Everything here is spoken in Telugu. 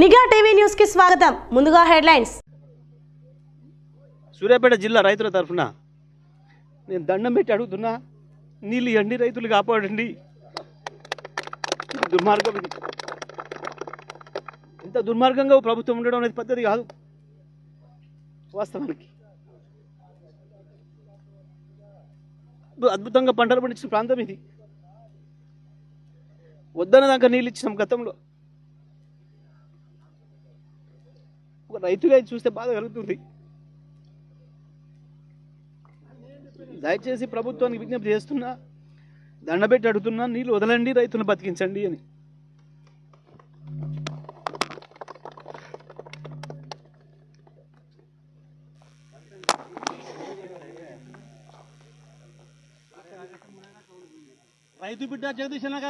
నిఘా న్యూస్కి స్వాగతం. ముందుగా హెడ్లైన్స్. సూర్యాపేట జిల్లా రైతుల తరఫున నేను దండం పెట్టి అడుగుతున్నా నీళ్ళు ఇవ్వండి రైతులు కాపాడండి. దుర్మార్గం ఇది. ఇంత దుర్మార్గంగా ప్రభుత్వం ఉండడం అనేది పద్ధతి కాదు. వాస్తవానికి. అద్భుతంగా పంటలు పండించిన ప్రాంతం ఇది. వద్దన దాకా నీళ్ళు ఇచ్చినాం గతంలో. ఒక రైతుగా చూస్తే బాధ కలుగుతుంది. దయచేసి ప్రభుత్వానికి విజ్ఞప్తి చేస్తున్నా దండబెట్టి అడుగుతున్నా నీళ్ళు వదలండి రైతులను బతికించండి అని. రైతు బిడ్డ జగదీశ్ గారు